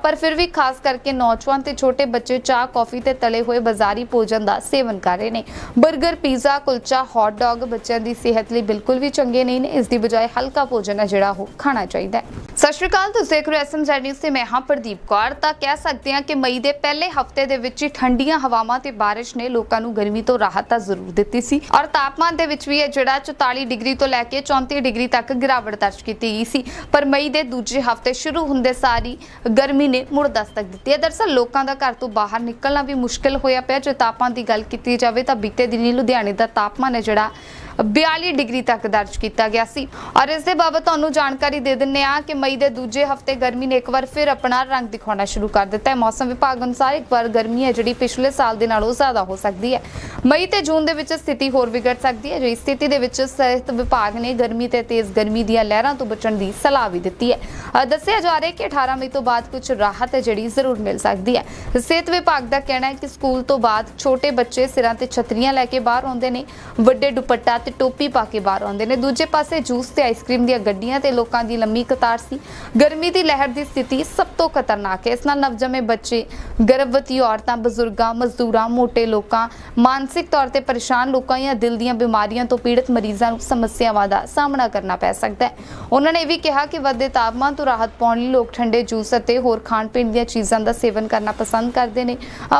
S1: ਪਰ ਫਿਰ ਵੀ ਖਾਸ ਕਰਕੇ ਨੌਜਵਾਨ ਤੇ ਛੋਟੇ ਬੱਚੇ ਚਾਹ, ਕੌਫੀ ਤੇ ਤਲੇ ਹੋਏ ਬਾਜ਼ਾਰੀ ਭੋਜਨ ਦਾ ਸੇਵਨ ਕਰ ਰਹੇ ਨੇ। 버ਗਰ ਪੀਜ਼ਾ, ਕੁਲਚਾ ਹੌਟ ਡੌਗ ਬੱਚਿਆਂ ਦੀ ਸਿਹਤ ਲਈ ਬਿਲਕੁਲ ਵੀ ਚੰਗੇ ਨਹੀਂ ਨੇ। ਇਸ ਦੀ ਬਜਾਏ ਹਲਕਾ ਭੋਜਨ ਹੈ ਜਿਹੜਾ ਉਹ ਖਾਣਾ ਚਾਹੀਦਾ ਹੈ। ਸਤਿ ਸ਼੍ਰੀ ਅਕਾਲ, ਤੁਸੀਂ ਦੇਖ ਰਹੇ ਹੋ ਐਸਐਮ ਨਿਊਜ਼ ਤੇ ਮੈਂ ਹਾਂ ਪ੍ਰਦੀਪ ਕੌਰ। ਤਾਂ ਕਹਿ ਸਕਦੇ ਹਾਂ ਕਿ ਮਈ ਦੇ ਪਹਿਲੇ ਹਫ਼ਤੇ ਦੇ ਵਿੱਚ ਹੀ ਠੰਡੀਆਂ ਹਵਾਵਾਂ ਤੇ ਬਾਰਿਸ਼ ਨੇ ਲੋਕਾਂ ਨੂੰ ਗਰਮੀ ਤੋਂ ਰਾਹਤ ਤਾਂ ਜ਼ਰੂਰ ਦਿੱਤੀ ਸੀ। ਔਰ ਤਾਪਮਾਨ ਦੇ ਵਿੱਚ ਵੀ ਇਹ ਜਿਹੜਾ 44 ਡਿਗਰੀ ਤੋਂ ਲੈ ਕੇ 34 ਡਿਗਰੀ ਤੱਕ ਗਿਰਾਵਟ ਦਰਜ ਕੀਤੀ ਗਈ ਸੀ। ਪਰ ਮਈ ਦੇ ਦੂਜੇ ਹਫ਼ਤੇ ਸ਼ੁਰੂ ਹੁੰਦੇ ਸਾਰੀ ਗਰਮੀ ਨੇ ਮੁੜ ਦਸਤਕ ਦਿੱਤੀ ਹੈ। ਦਰਸਲ ਲੋਕਾਂ ਦਾ ਘਰ ਤੋਂ ਬਾਹਰ ਨਿਕਲਣਾ ਵੀ ਮੁਸ਼ਕਲ ਹੋਇਆ ਪਿਆ। ਜੇ ਤਾਪਮਾਨ ਦੀ ਗੱਲ ਕੀਤੀ ਜਾਵੇ ਤਾਂ ਬੀਤੇ ਦਿਨੀ ਲੁਧਿਆਣੇ ਦਾ ਤਾਪਮਾਨ ਹੈ ਜਿਹੜਾ 42 ਡਿਗਰੀ ਤੱਕ ਦਰਜ ਕੀਤਾ ਗਿਆ ਸੀ। ਔਰ ਇਸ ਦੇ ਬਾਬਤ ਤੁਹਾਨੂੰ ਜਾਣਕਾਰੀ ਦੇ ਦਿੰਨੇ ਆ ਕਿ ਮਈ ਦੇ ਦੂਜੇ ਹਫ਼ਤੇ ਗਰਮੀ ਨੇ ਇੱਕ ਵਾਰ ਫਿਰ ਆਪਣਾ ਰੰਗ ਦਿਖਾਉਣਾ ਸ਼ੁਰੂ ਕਰ ਦਿੱਤਾ ਹੈ। ਮੌਸਮ ਵਿਭਾਗ ਅਨੁਸਾਰ ਇੱਕ ਵਾਰ ਗਰਮੀ ਹੈ, ਜਿਹੜੀ ਪਿਛਲੇ ਸਾਲ ਦੇ ਨਾਲੋਂ ਜ਼ਿਆਦਾ ਹੋ ਸਕਦੀ ਹੈ। ਮਈ ਤੇ ਜੂਨ ਦੇ ਵਿੱਚ ਸਥਿਤੀ ਹੋਰ ਵਿਗੜ ਸਕਦੀ ਹੈ ਜੋ ਇਸ ਸਥਿਤੀ ਦੇ ਵਿੱਚ ਸਿਹਤ ਵਿਭਾਗ ਨੇ ਗਰਮੀ ਤੇ ਤੇਜ਼ ਗਰਮੀ ਦੀਆਂ ਲਹਿਰਾਂ ਤੋਂ ਬਚਣ ਦੀ ਸਲਾਹ ਵੀ ਦਿੱਤੀ ਹੈ। ਦੱਸਿਆ ਜਾ ਰਿਹਾ ਹੈ ਕਿ 18 ਮਈ ਤੋਂ ਬਾਅਦ ਕੁਝ ਰਾਹਤ ਹੈ, ਜਿਹੜੀ ਜ਼ਰੂਰ ਮਿਲ ਸਕਦੀ ਹੈ। ਸਿਹਤ ਵਿਭਾਗ ਦਾ ਕਹਿਣਾ ਹੈ ਕਿ ਸਕੂਲ ਤੋਂ ਬਾਅਦ ਛੋਟੇ ਬੱਚੇ ਸਿਰਾਂ ਤੇ ਛਤਰੀਆਂ ਲੈ ਕੇ ਬਾਹਰ ਆਉਂਦੇ ਨੇ, ਵੱਡੇ ਦੁਪੱਟਾ ਤੇ ਟੋਪੀ ਪਾ ਕੇ ਬਾਹਰ ਆਉਂਦੇ ਨੇ। ਦੂਜੇ ਪਾਸੇ ਜੂਸ ਤੇ ਆਈਸਕ੍ਰੀਮ ਦੀਆਂ ਗੱਡੀਆਂ ਤੇ ਲੋਕਾਂ ਦੀ ਲੰਮੀ ਕਤਾਰ ਸੀ। ਗਰਮੀ ਦੀ ਲਹਿਰ ਦੀ ਸਥਿਤੀ ਸਭ ਤੋਂ ਖਤਰਨਾਕ ਹੈ। ਇਸ ਨਾਲ ਨਵਜੰਮੇ ਬੱਚੇ, ਗਰਭਵਤੀ ਔਰਤਾਂ, ਬਜ਼ੁਰਗਾਂ, ਮਜ਼ਦੂਰਾਂ ਮੋਟੇ ਲੋਕਾਂ, ਮਾਨਸਿਕ ਤੌਰ ਤੇ ਪਰੇਸ਼ਾਨ ਲੋਕਾਂ ਜਾਂ ਦਿਲ ਦੀਆਂ ਬਿਮਾਰੀਆਂ ਤੋਂ ਪੀੜਤ ਮਰੀਜ਼ਾਂ ਨੂੰ ਸਮੱਸਿਆਵਾਂ ਦਾ ਸਾਹਮਣਾ ਕਰਨਾ ਪੈ ਸਕਦਾ ਹੈ। ਉਹਨਾਂ ਨੇ ਇਹ ਵੀ ਕਿਹਾ ਕਿ ਵੱਧਦੇ ਤਾਪਮਾਨ ਤੋਂ ਰਾਹਤ ਪਾਉਣ ਲਈ ਲੋਕ ਠੰਡੇ ਜੂਸ ਅਤੇ ਹੋਰ ਖਾਣ ਪੀਣ ਦੀਆਂ ਚੀਜ਼ਾਂ ਦਾ ਸੇਵਨ ਕਰਨਾ ਪਸੰਦ ਕਰਦੇ ਨੇ।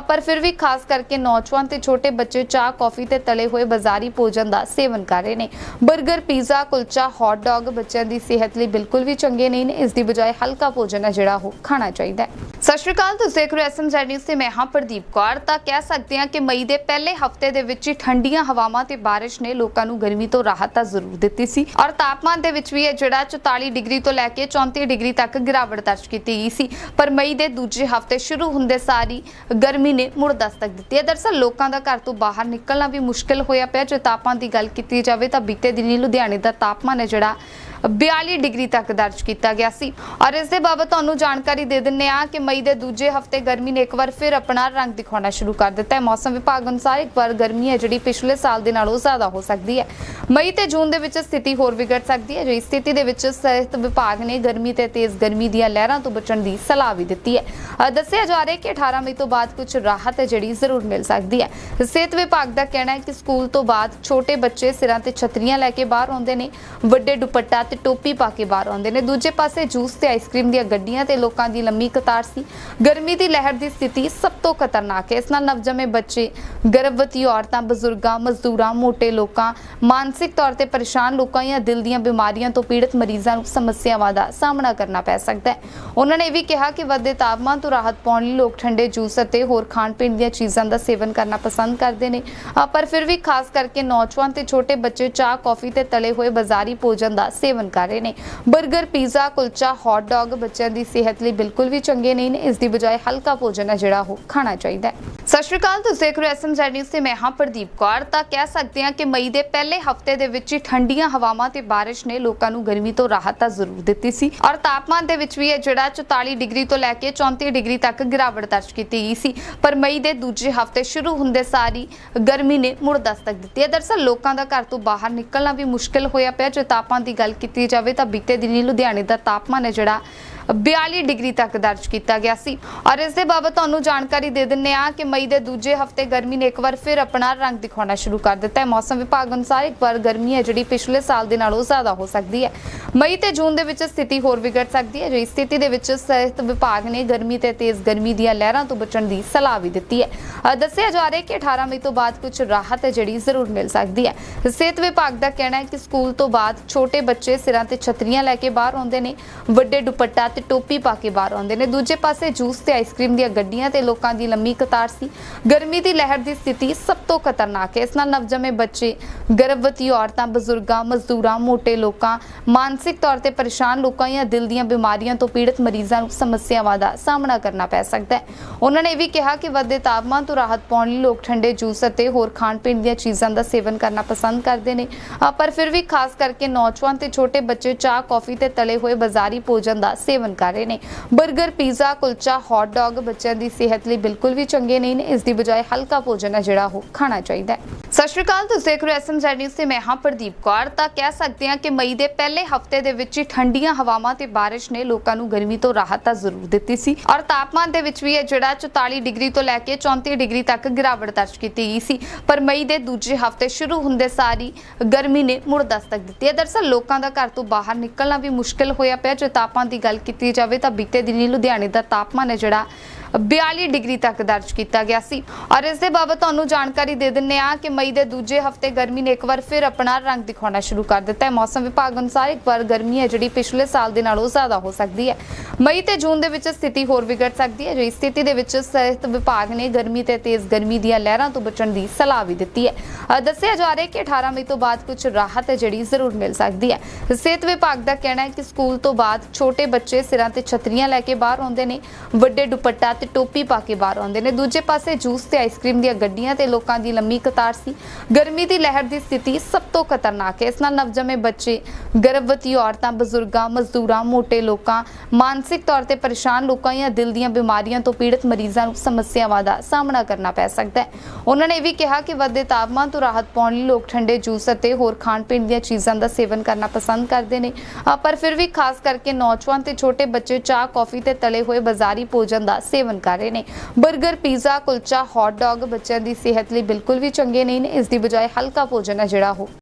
S1: ਪਰ ਫਿਰ ਵੀ ਖਾਸ ਕਰਕੇ ਨੌਜਵਾਨ ਤੇ ਛੋਟੇ ਬੱਚੇ ਚਾਹ, ਕੌਫੀ ਤੇ ਤਲੇ ਹੋਏ ਬਾਜ਼ਾਰੀ ਭੋਜਨ ਦਾ ਸੇਵਨ ਕਰ ਰਹੇ ਨੇ। 버ਗਰ ਪੀਜ਼ਾ, ਕੁਲਚਾ ਹੌਟ ਡੌਗ ਬੱਚਿਆਂ ਦੀ ਸਿਹਤ ਲਈ ਬਿਲਕੁਲ ਵੀ ਚੰਗੇ ਨਹੀਂ ਨੇ। ਇਸ ਦੀ ਬਜਾਏ ਹਲਕਾ ਭੋਜਨ ਹੈ ਜਿਹੜਾ ਉਹ ਖਾਣਾ ਚਾਹੀਦਾ ਹੈ। ਸਤਿ ਸ਼੍ਰੀ ਅਕਾਲ, ਤੁਸੀਂ ਦੇਖ ਰਹੇ ਹੋ ਐਸਐਮਜ਼ੈਡ ਨਿਊਜ਼ ਤੇ ਮੈਂ ਹਾਂ ਪ੍ਰਦੀਪ ਕੌਰ। ਤਾਂ ਕਹਿ ਸਕਦੇ ਹਾਂ ਕਿ ਮਈ ਦੇ ਪਹਿਲੇ ਹਫ਼ਤੇ ਦੇ ਵਿੱਚ ਹੀ ਠੰਡੀਆਂ ਹਵਾਵਾਂ ਤੇ ਬਾਰਿਸ਼ ਨੇ ਲੋਕਾਂ ਨੂੰ ਗਰਮੀ ਤੋਂ ਰਾਹਤ ਤਾਂ ਜ਼ਰੂਰ ਦਿੱਤੀ ਸੀ। ਔਰ ਤਾਪਮਾਨ ਦੇ ਵਿੱਚ ਵੀ ਇਹ ਜਿਹੜਾ 44 ਡਿਗਰੀ ਤੋਂ ਲੈ ਕੇ 34 ਡਿਗਰੀ ਤੱਕ ਗਿਰਾਵਟ ਦਰਜ ਕੀਤੀ ਗਈ ਸੀ। ਪਰ ਮਈ ਦੇ ਦੂਜੇ ਹਫ਼ਤੇ ਸ਼ੁਰੂ ਹੁੰਦੇ ਸਾਰੀ ਗਰਮੀ ਨੇ ਮੁੜ ਦਸਤਕ ਦਿੱਤੀ ਹੈ। ਦਰਸਲ ਲੋਕਾਂ ਦਾ ਘਰ ਤੋਂ ਬਾਹਰ ਨਿਕਲਣਾ ਵੀ ਮੁਸ਼ਕਲ ਹੋਇਆ ਪਿਆ। ਜੇ ਤਾਪਮਾਨ ਦੀ ਗੱਲ ਕੀਤੀ ਜਾਵੇ ਤਾਂ ਬੀਤੇ ਦਿਨੀ ਲੁਧਿਆਣੇ ਦਾ ਤਾਪਮਾਨ ਹੈ ਜਿਹੜਾ 42 ਡਿਗਰੀ ਤੱਕ ਦਰਜ ਕੀਤਾ ਗਿਆ ਸੀ। ਔਰ ਇਸ ਦੇ ਬਾਬਤ ਤੁਹਾਨੂੰ ਜਾਣਕਾਰੀ ਦੇ ਦਿੰਨੇ ਆ ਕਿ ਮਈ ਦੇ ਦੂਜੇ ਹਫ਼ਤੇ ਗਰਮੀ ਨੇ ਇੱਕ ਵਾਰ ਫਿਰ ਆਪਣਾ ਰੰਗ ਦਿਖਾਉਣਾ ਸ਼ੁਰੂ ਕਰ ਦਿੱਤਾ ਹੈ। ਮੌਸਮ ਵਿਭਾਗ ਅਨੁਸਾਰ ਇੱਕ ਵਾਰ ਗਰਮੀ ਹੈ ਜਿਹੜੀ ਪਿਛਲੇ ਸਾਲ ਦੇ ਨਾਲੋਂ ਜ਼ਿਆਦਾ ਹੋ ਸਕਦੀ ਹੈ। ਮਈ ਤੇ ਜੂਨ ਦੇ ਵਿੱਚ ਸਥਿਤੀ ਹੋਰ ਵਿਗੜ ਸਕਦੀ ਹੈ। ਜੋ ਸਥਿਤੀ ਦੇ ਵਿੱਚ ਸਿਹਤ ਵਿਭਾਗ ਨੇ ਗਰਮੀ ਤੇ ਤੇਜ਼ ਗਰਮੀ ਦੀਆਂ ਲਹਿਰਾਂ ਤੋਂ ਬਚਣ ਦੀ ਸਲਾਹ ਵੀ ਦਿੱਤੀ ਹੈ। ਦੱਸਿਆ ਜਾ ਰਿਹਾ ਹੈ ਕਿ 18 ਮਈ ਤੋਂ ਬਾਅਦ ਕੁਝ ਰਾਹਤ ਹੈ ਜਿਹੜੀ ਜ਼ਰੂਰ ਮਿਲ ਸਕਦੀ ਹੈ। ਸਿਹਤ ਵਿਭਾਗ ਦਾ ਕਹਿਣਾ ਹੈ ਕਿ ਸਕੂਲ ਤੋਂ ਬਾਅਦ ਛੋਟੇ ਬੱਚੇ ਸਿਰਾਂ ਤੇ ਛਤਰੀਆਂ ਲੈ ਕੇ ਬਾਹਰ ਆਉਂਦੇ ਨੇ। ਵੱਡੇ ਦੁਪੱਟਾ ਤੇ ਟੋਪੀ ਪਾ ਕੇ ਬਾਹਰ ਆਉਂਦੇ ਨੇ। ਦੂਜੇ ਪਾਸੇ ਜੂਸ ਤੇ ਆਈਸਕ੍ਰੀਮ ਦੀਆਂ ਗੱਡੀਆਂ ਤੇ ਲੋਕਾਂ ਦੀ ਲੰਮੀ ਕਤਾਰ ਸੀ। ਗਰਮੀ ਦੀ ਲਹਿਰ ਦੀ ਸਥਿਤੀ ਸਭ ਤੋਂ ਖਤਰਨਾਕ ਹੈ। ਇਸ ਨਾਲ ਨਵਜੰਮੇ ਬੱਚੇ, ਗਰਭਵਤੀ ਔਰਤਾਂ, ਬਜ਼ੁਰਗਾਂ, ਮਜ਼ਦੂਰਾਂ ਮੋਟੇ ਲੋਕਾਂ, ਮਾਨਸਿਕ ਤੌਰ ਤੇ ਪਰੇਸ਼ਾਨ ਲੋਕਾਂ ਜਾਂ ਦਿਲ ਦੀਆਂ ਬਿਮਾਰੀਆਂ ਤੋਂ ਪੀੜਤ ਮਰੀਜ਼ਾਂ ਨੂੰ ਸਮੱਸਿਆਵਾਂ ਦਾ ਸਾਹਮਣਾ ਕਰਨਾ ਪੈ ਸਕਦਾ ਹੈ। ਉਹਨਾਂ ਨੇ ਇਹ ਵੀ ਕਿਹਾ ਕਿ ਵੱਧਦੇ ਤਾਪਮਾਨ ਤੋਂ ਰਾਹਤ ਪਾਉਣ ਲਈ ਲੋਕ ਠੰਡੇ ਜੂਸ ਅਤੇ ਹੋਰ ਖਾਣ ਪੀਣ ਦੀਆਂ ਚੀਜ਼ਾਂ ਦਾ ਸੇਵਨ ਕਰਨਾ ਪਸੰਦ ਕਰਦੇ ਨੇ। ਪਰ ਫਿਰ ਵੀ ਖਾਸ ਕਰਕੇ ਨੌਜਵਾਨ ਤੇ ਛੋਟੇ ਬੱਚੇ ਚਾਹ, ਕੌਫੀ ਤੇ ਤਲੇ ਹੋਏ ਬਾਜ਼ਾਰੀ ਭੋਜਨ ਦਾ ਸੇਵਨ ਕਰ ਰਹੇ ਨੇ। 버ਗਰ ਪੀਜ਼ਾ, ਕੁਲਚਾ ਹੌਟ ਡੌਗ ਬੱਚਿਆਂ ਦੀ ਸਿਹਤ ਲਈ ਬਿਲਕੁਲ ਵੀ ਚੰਗੇ ਨਹੀਂ ਨੇ। ਇਸ ਦੀ ਬਜਾਏ ਹਲਕਾ ਭੋਜਨ ਹੈ ਜਿਹੜਾ ਉਹ ਖਾਣਾ ਚਾਹੀਦਾ ਹੈ। ਸਤਿ ਸ਼੍ਰੀ ਅਕਾਲ, ਤੁਸੀਂ ਦੇਖ ਰਹੇ ਹੋ ਐਸਐਮਜ਼ੈਡ ਨਿਊਜ਼ ਤੇ ਮੈਂ ਹਾਂ ਪ੍ਰਦੀਪ ਕੌਰ। ਤਾਂ ਕਹਿ ਸਕਦੇ ਹਾਂ ਕਿ ਮਈ ਦੇ ਪਹਿਲੇ ਹਫ਼ਤੇ ਦੇ ਵਿੱਚ ਹੀ ਠੰਡੀਆਂ ਹਵਾਵਾਂ ਤੇ ਬਾਰਿਸ਼ ਨੇ ਲੋਕਾਂ ਨੂੰ ਗਰਮੀ ਤੋਂ ਰਾਹਤ ਤਾਂ ਜ਼ਰੂਰ ਦਿੱਤੀ ਸੀ। ਔਰ ਤਾਪਮਾਨ ਦੇ ਵਿੱਚ ਵੀ ਇਹ ਜਿਹੜਾ 44 ਡਿਗਰੀ ਤੋਂ ਲੈ ਕੇ 34 ਡਿਗਰੀ ਤੱਕ ਗਿਰਾਵਟ ਦਰਜ ਕੀਤੀ ਗਈ ਸੀ। ਪਰ ਮਈ ਦੇ ਦੂਜੇ ਹਫ਼ਤੇ ਸ਼ੁਰੂ ਹੁੰਦੇ ਸਾਰੀ ਗਰਮੀ ਨੇ ਮੁੜ ਦਸਤਕ ਦਿੱਤੀ ਹੈ। ਦਰਸਲ ਲੋਕਾਂ ਦਾ ਘਰ ਤੋਂ ਬਾਹਰ ਨਿਕਲਣਾ ਵੀ ਮੁਸ਼ਕਲ ਹੋਇਆ ਪਿਆ। ਜੇ ਤਾਪਮਾਨ ਦੀ ਗੱਲ ਕੀਤੀ ਜਾਵੇ ਤਾਂ ਬੀਤੇ ਦਿਨੀ ਲੁਧਿਆਣੇ ਦਾ ਤਾਪਮਾਨ ਹੈ ਜਿਹੜਾ 42 ਡਿਗਰੀ ਤੱਕ ਦਰਜ ਕੀਤਾ ਗਿਆ ਸੀ। ਔਰ ਇਸ ਦੇ ਬਾਬਤ ਤੁਹਾਨੂੰ ਜਾਣਕਾਰੀ ਦੇ ਦਿੰਨੇ ਆ ਕਿ ਮਈ ਦੇ ਦੂਜੇ ਹਫ਼ਤੇ ਗਰਮੀ ਨੇ ਇੱਕ ਵਾਰ ਫਿਰ ਆਪਣਾ ਰੰਗ ਦਿਖਾਉਣਾ ਸ਼ੁਰੂ ਕਰ ਦਿੱਤਾ ਹੈ। ਮੌਸਮ ਵਿਭਾਗ ਅਨੁਸਾਰ ਇੱਕ ਵਾਰ ਗਰਮੀ ਹੈ ਜਿਹੜੀ ਪਿਛਲੇ ਸਾਲ ਦੇ ਨਾਲੋਂ ਜ਼ਿਆਦਾ ਹੋ ਸਕਦੀ ਹੈ। ਮਈ ਤੇ ਜੂਨ ਦੇ ਵਿੱਚ ਸਥਿਤੀ ਹੋਰ ਵਿਗੜ ਸਕਦੀ ਹੈ। ਜੋ ਇਸ ਸਥਿਤੀ ਦੇ ਵਿੱਚ ਸਿਹਤ ਵਿਭਾਗ ਨੇ ਗਰਮੀ ਤੇ ਤੇਜ਼ ਗਰਮੀ ਦੀਆਂ ਲਹਿਰਾਂ ਤੋਂ ਬਚਣ ਦੀ ਸਲਾਹ ਵੀ ਦਿੱਤੀ ਹੈ। ਦੱਸਿਆ ਜਾ ਰਿਹਾ ਹੈ ਕਿ 18 ਮਈ ਤੋਂ ਬਾਅਦ ਕੁਝ ਰਾਹਤ ਹੈ ਜਿਹੜੀ ਜ਼ਰੂਰ ਮਿਲ ਸਕਦੀ ਹੈ। ਸਿਹਤ ਵਿਭਾਗ ਦਾ ਕਹਿਣਾ ਹੈ ਕਿ ਸਕੂਲ ਤੋਂ ਬਾਅਦ ਛੋਟੇ ਬੱਚੇ ਸਿਰਾਂ ਤੇ ਛਤਰੀਆਂ ਲੈ ਕੇ ਬਾਹਰ ਆਉਂਦੇ ਨੇ। ਵੱਡੇ ਦੁਪੱਟਾ ਤੇ ਟੋਪੀ ਪਾ ਕੇ ਬਾਹਰ ਆਉਂਦੇ ਨੇ। ਦੂਜੇ ਪਾਸੇ ਜੂਸ ਤੇ ਆਈਸਕ੍ਰੀਮ ਦੀਆਂ ਗੱਡੀਆਂ ਤੇ ਲੋਕਾਂ ਦੀ ਲੰਮੀ ਕਤਾਰ ਸੀ। ਗਰਮੀ ਦੀ ਲਹਿਰ ਦੀ ਸਥਿਤੀ ਸਭ ਤੋਂ ਖਤਰਨਾਕ ਹੈ। ਇਸ ਨਾਲ ਨਵਜੰਮੇ ਬੱਚੇ, ਗਰਭਵਤੀ ਔਰਤਾਂ, ਬਜ਼ੁਰਗਾਂ, ਮਜ਼ਦੂਰਾਂ ਮੋਟੇ ਲੋਕਾਂ, ਮਾਨਸਿਕ ਤੌਰ ਤੇ ਪਰੇਸ਼ਾਨ ਲੋਕਾਂ ਜਾਂ ਦਿਲ ਦੀਆਂ ਬਿਮਾਰੀਆਂ ਤੋਂ ਪੀੜਤ ਮਰੀਜ਼ਾਂ ਨੂੰ ਸਮੱਸਿਆਵਾਂ ਦਾ ਸਾਹਮਣਾ ਕਰਨਾ ਪੈ ਸਕਦਾ ਹੈ। ਉਹਨਾਂ ਨੇ ਇਹ ਵੀ ਕਿਹਾ ਕਿ ਵੱਧਦੇ ਤਾਪਮਾਨ ਤੋਂ ਰਾਹਤ ਪਾਉਣ ਲਈ ਲੋਕ ਠੰਡੇ ਜੂਸ ਅਤੇ ਹੋਰ ਖਾਣ ਪੀਣ ਦੀਆਂ ਚੀਜ਼ਾਂ ਦਾ ਸੇਵਨ ਕਰਨਾ ਪਸੰਦ ਕਰਦੇ ਨੇ। ਪਰ ਫਿਰ ਵੀ ਖਾਸ ਕਰਕੇ ਨੌਜਵਾਨ ਤੇ ਛੋਟੇ ਬੱਚੇ ਚਾਹ, ਕੌਫੀ ਤੇ ਤਲੇ ਹੋਏ ਬਾਜ਼ਾਰੀ ਭੋਜਨ ਦਾ ਸੇਵਨ ਕਰ ਰਹੇ ਨੇ। 버ਗਰ ਪੀਜ਼ਾ, ਕੁਲਚਾ ਹੌਟ ਡੌਗ ਬੱਚਿਆਂ ਦੀ ਸਿਹਤ ਲਈ ਬਿਲਕੁਲ ਵੀ ਚੰਗੇ ਨਹੀਂ ਨੇ। ਇਸ ਦੀ ਬਜਾਏ ਹਲਕਾ ਭੋਜਨ ਹੈ ਜਿਹੜਾ ਉਹ ਖਾਣਾ ਚਾਹੀਦਾ ਹੈ। ਸਤਿ ਸ਼੍ਰੀ ਅਕਾਲ, ਤੁਸੀਂ ਦੇਖ ਰਹੇ ਹੋ ਐਸਐਮਜ਼ੈਡ ਨਿਊਜ਼ ਤੇ ਮੈਂ ਹਾਂ ਪ੍ਰਦੀਪ ਕੌਰ। ਤਾਂ ਕਹਿ ਸਕਦੇ ਹਾਂ ਕਿ ਮਈ ਦੇ ਪਹਿਲੇ ਹਫ਼ਤੇ ਦੇ ਵਿੱਚ ਹੀ ਠੰਡੀਆਂ ਹਵਾਵਾਂ ਤੇ ਬਾਰਿਸ਼ ਨੇ ਲੋਕਾਂ ਨੂੰ ਗਰਮੀ ਤੋਂ ਰਾਹਤ ਤਾਂ ਜ਼ਰੂਰ ਦਿੱਤੀ ਸੀ। ਔਰ ਤਾਪਮਾਨ ਦੇ ਵਿੱਚ ਵੀ ਇਹ ਜਿਹੜਾ 44 ਡਿਗਰੀ ਤੋਂ ਲੈ ਕੇ 34 ਡਿਗਰੀ ਤੱਕ ਗਿਰਾਵਟ ਦਰਜ ਕੀਤੀ ਗਈ ਸੀ। ਪਰ ਮਈ ਦੇ ਦੂਜੇ ਹਫ਼ਤੇ ਸ਼ੁਰੂ ਹੁੰਦੇ ਸਾਰੀ ਗਰਮੀ ਨੇ ਮੁੜ ਦਸਤਕ ਦਿੱਤੀ ਹੈ। ਦਰਸਲ ਲੋਕਾਂ ਦਾ ਘਰ ਤੋਂ ਬਾਹਰ ਨਿਕਲਣਾ ਵੀ ਮੁਸ਼ਕਲ ਹੋਇਆ ਪਿਆ। ਜੇ ਤਾਪਮਾਨ ਦੀ ਗੱਲ ਕੀਤੀ ਜਾਵੇ ਤਾਂ ਬੀਤੇ ਦਿਨੀ ਲੁਧਿਆਣੇ ਦਾ ਤਾਪਮਾਨ ਹੈ ਜਿਹੜਾ 42 ਡਿਗਰੀ ਤੱਕ ਦਰਜ ਕੀਤਾ ਗਿਆ ਸੀ। ਔਰ ਇਸ ਦੇ ਬਾਬਤ ਤੁਹਾਨੂੰ ਜਾਣਕਾਰੀ ਦੇ ਦਿੰਨੇ ਆ ਕਿ ਮਈ ਦੇ ਦੂਜੇ ਹਫ਼ਤੇ ਗਰਮੀ ਨੇ ਇੱਕ ਵਾਰ ਫਿਰ ਆਪਣਾ ਰੰਗ ਦਿਖਾਉਣਾ ਸ਼ੁਰੂ ਕਰ ਦਿੱਤਾ ਹੈ। ਮੌਸਮ ਵਿਭਾਗ ਅਨੁਸਾਰ ਇੱਕ ਵਾਰ ਗਰਮੀ ਹੈ ਜਿਹੜੀ ਪਿਛਲੇ ਸਾਲ ਦੇ ਨਾਲੋਂ ਜ਼ਿਆਦਾ ਹੋ ਸਕਦੀ ਹੈ। ਮਈ ਤੇ ਜੂਨ ਦੇ ਵਿੱਚ ਸਥਿਤੀ ਹੋਰ ਵਿਗੜ ਸਕਦੀ ਹੈ। ਜਿਸ ਸਥਿਤੀ ਦੇ ਵਿੱਚ ਸਿਹਤ ਵਿਭਾਗ ਨੇ ਗਰਮੀ ਤੇ ਤੇਜ਼ ਗਰਮੀ ਦੀਆਂ ਲਹਿਰਾਂ ਤੋਂ ਬਚਣ ਦੀ ਸਲਾਹ ਵੀ ਦਿੱਤੀ ਹੈ। ਦੱਸਿਆ ਜਾ ਰਿਹਾ ਹੈ ਕਿ 18 ਮਈ ਤੋਂ ਬਾਅਦ ਕੁਝ ਰਾਹਤ ਹੈ ਜਿਹੜੀ ਜ਼ਰੂਰ ਮਿਲ ਸਕਦੀ ਹੈ। ਸਿਹਤ ਵਿਭਾਗ ਦਾ ਕਹਿਣਾ ਹੈ ਕਿ ਸਕੂਲ ਤੋਂ ਬਾਅਦ ਛੋਟੇ ਬੱਚੇ ਸਿਰਾਂ ਤੇ ਛਤਰੀਆਂ ਲੈ ਕੇ ਬਾਹਰ ਆਉਂਦੇ ਨੇ। ਵੱਡੇ ਦੁਪੱਟਾ ਤੇ ਟੋਪੀ ਪਾ ਕੇ ਬਾਹਰ ਆਉਂਦੇ ਨੇ। ਦੂਜੇ ਪਾਸੇ ਜੂਸ ਤੇ ਆਈਸਕ੍ਰੀਮ ਦੀਆਂ ਗੱਡੀਆਂ ਤੇ ਲੋਕਾਂ ਦੀ ਲੰਮੀ ਕਤਾਰ ਸੀ। ਗਰਮੀ ਦੀ ਲਹਿਰ ਦੀ ਸਥਿਤੀ ਸਭ ਤੋਂ ਖਤਰਨਾਕ ਹੈ। ਇਸ ਨਾਲ ਨਵਜੰਮੇ ਬੱਚੇ, ਗਰਭਵਤੀ ਔਰਤਾਂ, ਬਜ਼ੁਰਗਾਂ, ਮਜ਼ਦੂਰਾਂ ਮੋਟੇ ਲੋਕਾਂ, ਮਾਨਸਿਕ ਤੌਰ ਤੇ ਪਰੇਸ਼ਾਨ ਲੋਕਾਂ ਜਾਂ ਦਿਲ ਦੀਆਂ ਬਿਮਾਰੀਆਂ ਤੋਂ ਪੀੜਤ ਮਰੀਜ਼ਾਂ ਨੂੰ ਸਮੱਸਿਆਵਾਂ ਦਾ ਸਾਹਮਣਾ ਕਰਨਾ ਪੈ ਸਕਦਾ ਹੈ। ਉਹਨਾਂ ਨੇ ਇਹ ਵੀ ਕਿਹਾ ਕਿ ਵੱਧਦੇ ਤਾਪਮਾਨ ਤੋਂ ਰਾਹਤ ਪਾਉਣ ਲਈ ਲੋਕ ਠੰਡੇ ਜੂਸ ਅਤੇ ਹੋਰ ਖਾਣ ਪੀਣ ਦੀਆਂ ਚੀਜ਼ਾਂ ਦਾ ਸੇਵਨ ਕਰਨਾ ਪਸੰਦ ਕਰਦੇ ਨੇ। ਪਰ ਫਿਰ ਵੀ ਖਾਸ ਕਰਕੇ ਨੌਜਵਾਨ ਤੇ ਛੋਟੇ ਬੱਚੇ ਚਾਹ, ਕੌਫੀ ਤੇ ਤਲੇ ਹੋਏ ਬਾਜ਼ਾਰੀ ਭੋਜਨ ਦਾ ਸੇਵਨ ਸੇਵਨ ਕਰ ਰਹੇ ਨੇ। 버ਗਰ ਪੀਜ਼ਾ, ਕੁਲਚਾ ਹੌਟ ਡੌਗ ਬੱਚਿਆਂ ਦੀ ਸਿਹਤ ਲਈ ਬਿਲਕੁਲ ਵੀ ਚੰਗੇ ਨਹੀਂ ਨੇ। ਇਸ ਦੀ ਬਜਾਏ ਹਲਕਾ ਭੋਜਨ ਹੈ ਜਿਹੜਾ ਉਹ।